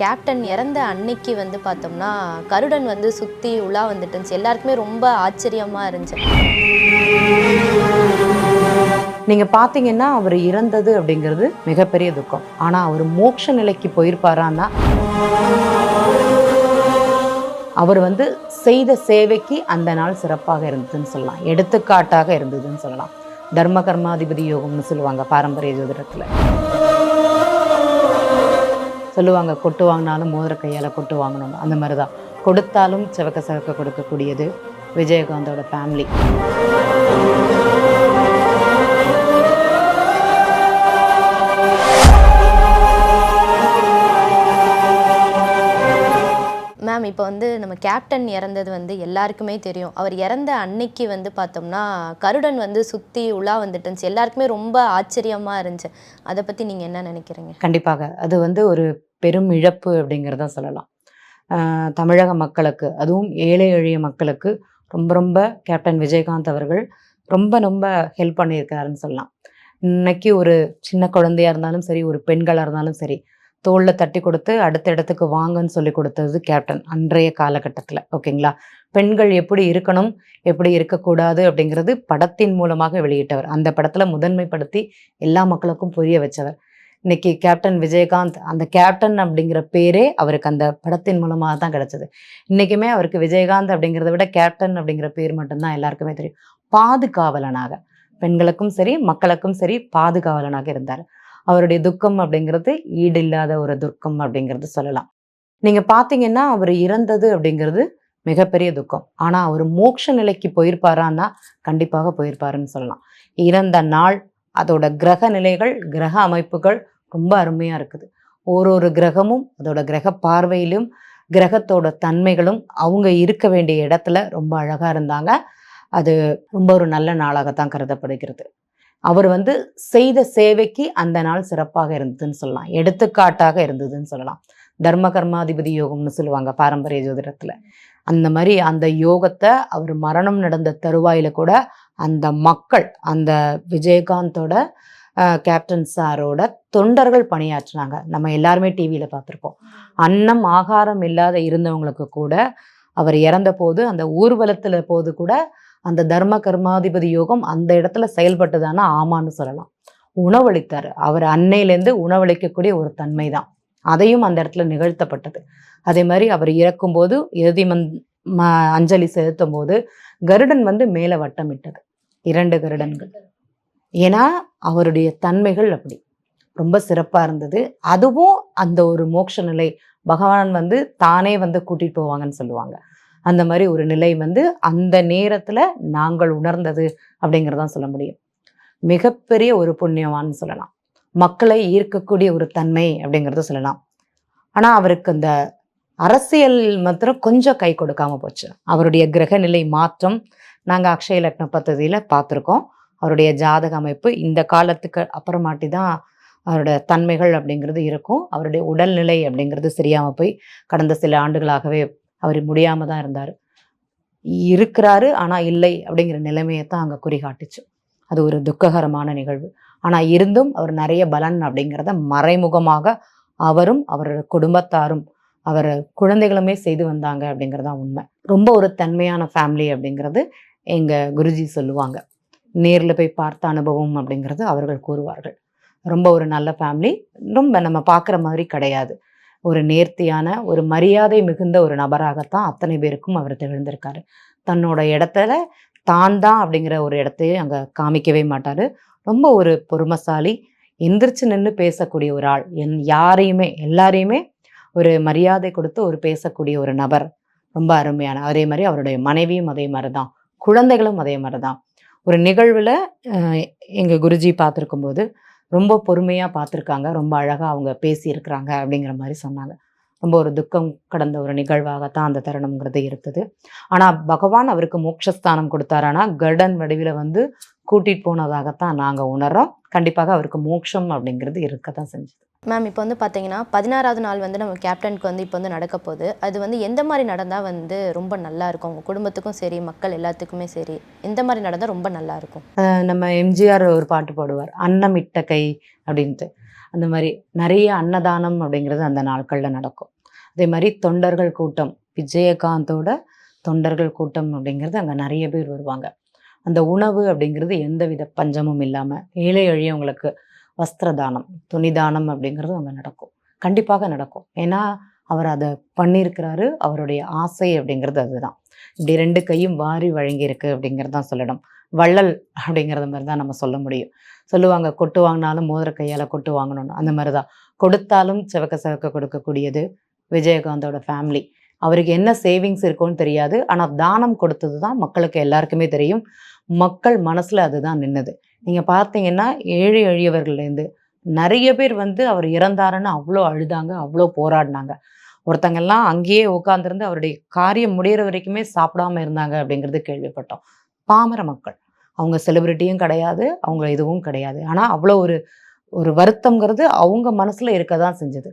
Captain இறந்த அன்னைக்கு வந்து பார்த்தோம்னா கருடன் வந்து சுற்றி உலா வந்துட்டு இருந்துச்சு. எல்லாருக்குமே ரொம்ப ஆச்சரியமாக இருந்துச்சு. நீங்க பாத்தீங்கன்னா அவர் இறந்தது அப்படிங்கிறது மிகப்பெரிய துக்கம். ஆனா அவர் மோட்ச நிலைக்கு போயிருப்பாரான்னா அவர் வந்து செய்த சேவைக்கு அந்த நாள் சிறப்பாக இருந்ததுன்னு சொல்லலாம். எடுத்துக்காட்டாக இருந்ததுன்னு சொல்லலாம். தர்ம கர்மாதிபதி யோகம்னு சொல்லுவாங்க பாரம்பரிய ஜோதிடத்துல. சொல்லுவாங்க கொட்டு வாங்கினாலும் மோதிர கையால் கொட்டு வாங்கணும் அந்த மாதிரி தான் கொடுத்தாலும் செவக்க சிவக்க கொடுக்கக்கூடியது விஜயகாந்தோட ஃபேமிலி இப்போ வந்து நம்ம கேப்டன் இறந்தது வந்து எல்லாருக்குமே தெரியும். அவர் இறந்த அன்னைக்கு வந்து பார்த்தோம்னா கருடன் வந்து சுற்றி உலா வந்துட்டு இருந்துச்சு. எல்லாருக்குமே ரொம்ப ஆச்சரியமாக இருந்துச்சு. அதை பற்றி நீங்கள் என்ன நினைக்கிறீங்க? கண்டிப்பாக. அது வந்து ஒரு பெரும் இழப்பு அப்படிங்கிறத சொல்லலாம். தமிழக மக்களுக்கு அதுவும் ஏழை எளிய மக்களுக்கு ரொம்ப ரொம்ப கேப்டன் விஜயகாந்த் அவர்கள் ரொம்ப ரொம்ப ஹெல்ப் பண்ணியிருக்காருன்னு சொல்லலாம். இன்னைக்கு ஒரு சின்ன குழந்தையாக இருந்தாலும் சரி ஒரு பெண்களாக இருந்தாலும் சரி தோளில் தட்டி கொடுத்து அடுத்த இடத்துக்கு வாங்கன்னு சொல்லி கொடுத்தது கேப்டன் அன்றைய காலகட்டத்தில். ஓகேங்களா பெண்கள் எப்படி இருக்கணும் எப்படி இருக்கக்கூடாது அப்படிங்கிறது படத்தின் மூலமாக வெளியிட்டவர். அந்த படத்தில் முதன்மைப்படுத்தி எல்லா மக்களுக்கும் புரிய வச்சவர். இன்னைக்கு கேப்டன் விஜயகாந்த் அந்த கேப்டன் அப்படிங்கிற பேரே அவருக்கு அந்த படத்தின் மூலமாக தான் கிடச்சிது. இன்றைக்குமே அவருக்கு விஜயகாந்த் அப்படிங்கிறத விட கேப்டன் அப்படிங்கிற பேர் மட்டும்தான் எல்லாருக்குமே தெரியும். பாதுகாவலனாக. பெண்களுக்கும் சரி மக்களுக்கும் சரி பாதுகாவலனாக இருந்தார். அவருடைய துக்கம் அப்படிங்கிறது ஈடு இல்லாத ஒரு துக்கம் அப்படிங்கிறது சொல்லலாம். நீங்க பாத்தீங்கன்னா அவர் இறந்தது அப்படிங்கிறது மிகப்பெரிய துக்கம். ஆனா அவர் மோட்ச நிலைக்கு போயிருப்பாரான்னா கண்டிப்பாக போயிருப்பாருன்னு சொல்லலாம். இறந்த நாள் அதோட கிரக நிலைகள் கிரக அமைப்புகள் ரொம்ப அருமையா இருக்குது. ஒரு ஒரு கிரகமும் அதோட கிரக பார்வையிலும் கிரகத்தோட தன்மைகளும் அவங்க இருக்க வேண்டிய இடத்துல ரொம்ப அழகா இருந்தாங்க. அது ரொம்ப ஒரு நல்ல நாளாகத்தான் கருதப்படுகிறது. அவர் வந்து செய்த சேவைக்கு அந்த நாள் சிறப்பாக இருந்ததுன்னு சொல்லலாம். எடுத்துக்காட்டாக இருந்ததுன்னு சொல்லலாம். தர்ம கர்மாதிபதி யோகம்னு சொல்லுவாங்க பாரம்பரிய ஜோதிடத்தில். அந்த மாதிரி அந்த யோகத்தை அவர் மரணம் நடந்த தருவாயில கூட அந்த மக்கள் அந்த விஜயகாந்தோட கேப்டன் சாரோட தொண்டர்கள் பணியாற்றினாங்க. நம்ம எல்லாருமே டிவியில் பார்த்துருக்கோம் அன்னம் ஆகாரம் இல்லாத இருந்தவங்களுக்கு கூட அவர் இறந்த போது அந்த ஊர்வலத்தில் போது கூட அந்த தர்ம கர்மாதிபதி யோகம் அந்த இடத்துல செயல்பட்டதானா ஆமான்னு சொல்லலாம். உணவளித்தார். அவர் அன்னையிலேருந்து உணவளிக்கக்கூடிய ஒரு தன்மை தான் அதையும் அந்த இடத்துல நிகழ்த்தப்பட்டது. அதே மாதிரி அவர் இறக்கும்போது இறுதி மந் ம அஞ்சலி செலுத்தும் போது கருடன் வந்து மேலே வட்டமிட்டது. இரண்டு கருடன்கள். ஏன்னா அவருடைய தன்மைகள் அப்படி. ரொம்ப சிறப்பாக இருந்தது. அதுவும் அந்த ஒரு மோட்ச நிலை. பகவான் வந்து தானே வந்து கூட்டிகிட்டு போவாங்கன்னு சொல்லுவாங்க. அந்த மாதிரி ஒரு நிலை வந்து அந்த நேரத்தில் நாங்கள் உணர்ந்தது அப்படிங்கிறதான் சொல்ல முடியும். மிகப்பெரிய ஒரு புண்ணியவான்னு சொல்லலாம். மக்களை ஈர்க்கக்கூடிய ஒரு தன்மை அப்படிங்கிறத சொல்லலாம். ஆனால் அவருக்கு அந்த அரசியல் மாத்திரம் கொஞ்சம் கை கொடுக்காம போச்சு. அவருடைய கிரக நிலை மாற்றம் நாங்கள் அக்ஷய லக்ன பத்ததியில் பார்த்துருக்கோம். அவருடைய ஜாதக அமைப்பு இந்த காலத்துக்கு அப்புறமாட்டி தான் அவரோட தன்மைகள் அப்படிங்கிறது இருக்கும். அவருடைய உடல்நிலை அப்படிங்கிறது சரியாமல் போய் கடந்த சில ஆண்டுகளாகவே அவர் முடியாமல் தான் இருந்தார். இருக்கிறாரு ஆனால் இல்லை அப்படிங்கிற நிலைமையை தான் அங்கே குறிகாட்டுச்சு. அது ஒரு துக்ககரமான நிகழ்வு. ஆனால் இருந்தும் அவர் நிறைய பலன் அப்படிங்கிறத மறைமுகமாக அவரும் அவரோட குடும்பத்தாரும் அவர் குழந்தைகளுமே செய்து வந்தாங்க அப்படிங்கிறது தான் உண்மை. ரொம்ப ஒரு தன்மையான ஃபேமிலி அப்படிங்கிறது எங்கள் குருஜி சொல்லுவாங்க. நேரில் போய் பார்த்த அனுபவம் அப்படிங்கிறது அவர்கள் கூறுவார்கள். ரொம்ப ஒரு நல்ல ஃபேமிலி ரொம்ப நம்ம பார்க்குற மாதிரி கிடையாது. ஒரு நேர்த்தியான ஒரு மரியாதை மிகுந்த ஒரு நபராகத்தான் அத்தனை பேருக்கும் அவர் திகழ்ந்திருக்காரு. தன்னோட இடத்துல தான் தான் அப்படிங்கிற ஒரு இடத்தையே அங்கே காமிக்கவே மாட்டார். ரொம்ப ஒரு பொறுமசாலி எந்திரிச்சு நின்று பேசக்கூடிய ஒரு ஆள். என் யாரையுமே எல்லாரையுமே ஒரு மரியாதை கொடுத்து ஒரு பேசக்கூடிய ஒரு நபர். ரொம்ப அருமையான. அதே மாதிரி அவருடைய மனைவியும் அதே மாதிரி தான் குழந்தைகளும் அதே மாதிரி தான் ஒரு நிகழ்வில் எங்கள் குருஜி பார்த்துருக்கும் போது ரொம்ப பொறுமையாக பார்த்துருக்காங்க ரொம்ப அழகாக அவங்க பேசியிருக்கிறாங்க அப்படிங்கிற மாதிரி சொன்னாங்க. ரொம்ப ஒரு துக்கம் கடந்த ஒரு நிகழ்வாகத்தான் அந்த தருணம்ங்கிறது இருந்தது. ஆனால் பகவான் அவருக்கு மோட்சஸ்தானம் கொடுத்தாரானா கர்டன் வடிவில் வந்து கூட்டிகிட்டு போனதாகத்தான் நாங்கள் உணர்றோம். கண்டிப்பாக அவருக்கு மோட்சம் அப்படிங்கிறது இருக்க தான் செஞ்சது. மேம் இப்போ வந்து பார்த்தீங்கன்னா பதினாறாவது நாள் வந்து நம்ம கேப்டனுக்கு வந்து இப்போ வந்து நடக்க போகுது. அது வந்து எந்த மாதிரி நடந்தால் வந்து ரொம்ப நல்லா இருக்கும்? உங்கள் குடும்பத்துக்கும் சரி மக்கள் எல்லாத்துக்குமே சரி எந்த மாதிரி நடந்தால் ரொம்ப நல்லா இருக்கும்? நம்ம எம்ஜிஆர் ஒரு பாட்டு பாடுவார். அன்னமிட்ட கை அப்படின்ட்டு. அந்த மாதிரி நிறைய அன்னதானம் அப்படிங்கிறது அந்த நாட்களில் நடக்கும். அதே மாதிரி தொண்டர்கள் கூட்டம் விஜயகாந்தோட தொண்டர்கள் கூட்டம் அப்படிங்கிறது அங்கே நிறைய பேர் வருவாங்க. அந்த உணவு அப்படிங்கிறது எந்தவித பஞ்சமும் இல்லாமல் ஏழை எழியவங்களுக்கு வஸ்திர தானம் துணி தானம் அப்படிங்கிறது அங்கே நடக்கும். கண்டிப்பாக நடக்கும். ஏன்னா அவர் அதை பண்ணியிருக்கிறாரு. அவருடைய ஆசை அப்படிங்கிறது அதுதான். இப்படி ரெண்டு கையும் வாரி வழங்கியிருக்கு அப்படிங்கிறது தான் சொல்லணும். வள்ளல் அப்படிங்கிறது மாதிரி தான் நம்ம சொல்ல முடியும். சொல்லுவாங்க கொட்டு வாங்கினாலும் மோதிர கையால் கொட்டு வாங்கணும்னு. அந்த மாதிரி தான். கொடுத்தாலும் சிவக்க சிவக்க கொடுக்கக்கூடியது விஜயகாந்தோட ஃபேமிலி அவருக்கு என்ன சேவிங்ஸ் இருக்கும்னு தெரியாது. ஆனால் தானம் கொடுத்தது தான் மக்களுக்கு எல்லாருக்குமே தெரியும். மக்கள் மனசில் அதுதான் நின்னது. நீங்கள் பார்த்தீங்கன்னா ஏழை எளியவர்கள்லேருந்து நிறைய பேர் வந்து அவர் இறந்தாருன்னு அவ்வளோ அழுதாங்க அவ்வளோ போராடினாங்க. ஒருத்தங்கெல்லாம் அங்கேயே உட்காந்துருந்து அவருடைய காரியம் முடிகிற வரைக்குமே சாப்பிடாம இருந்தாங்க அப்படிங்கிறது கேள்விப்பட்டோம். பாமர மக்கள். அவங்க செலிபிரிட்டியும் கிடையாது அவங்க இதுவும் கிடையாது. ஆனால் அவ்வளோ ஒரு ஒரு வருத்தம்ங்கிறது அவங்க மனசில் இருக்க தான் செஞ்சது.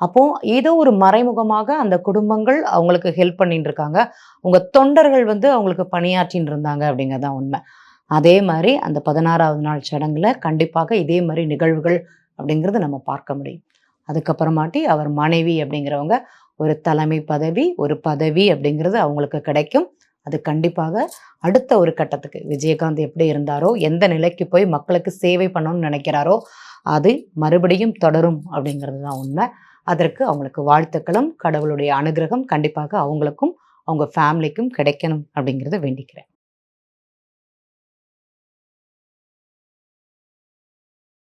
அப்போ ஏதோ ஒரு மறைமுகமாக அந்த குடும்பங்கள் அவங்களுக்கு ஹெல்ப் பண்ணிட்டு இருக்காங்க. உங்க தொண்டர்கள் வந்து அவங்களுக்கு பணியாற்றின்னு இருந்தாங்க அப்படிங்கிறது தான் உண்மை. அதே மாதிரி அந்த பதினாறாவது நாள் சடங்குல கண்டிப்பாக இதே மாதிரி நிகழ்வுகள் அப்படிங்கிறது நம்ம பார்க்க முடியும். அதுக்கப்புறமாட்டி அவர் மனைவி அப்படிங்கிறவங்க ஒரு தலைமை பதவி ஒரு பதவி அப்படிங்கிறது அவங்களுக்கு கிடைக்கும். அது கண்டிப்பாக அடுத்த ஒரு கட்டத்துக்கு விஜயகாந்த் எப்படி இருந்தாரோ எந்த நிலைக்கு போய் மக்களுக்கு சேவை பண்ணணும்னு நினைக்கிறாரோ அது மறுபடியும் தொடரும் அப்படிங்கிறது தான் உண்மை. அதற்கு அவங்களுக்கு வாழ்த்துக்களும் கடவுளுடைய அனுகிரகம் கண்டிப்பாக அவங்களுக்கும் அவங்க ஃபேமிலிக்கும் கிடைக்கணும் அப்படிங்கிறத வேண்டிக்கிறேன்.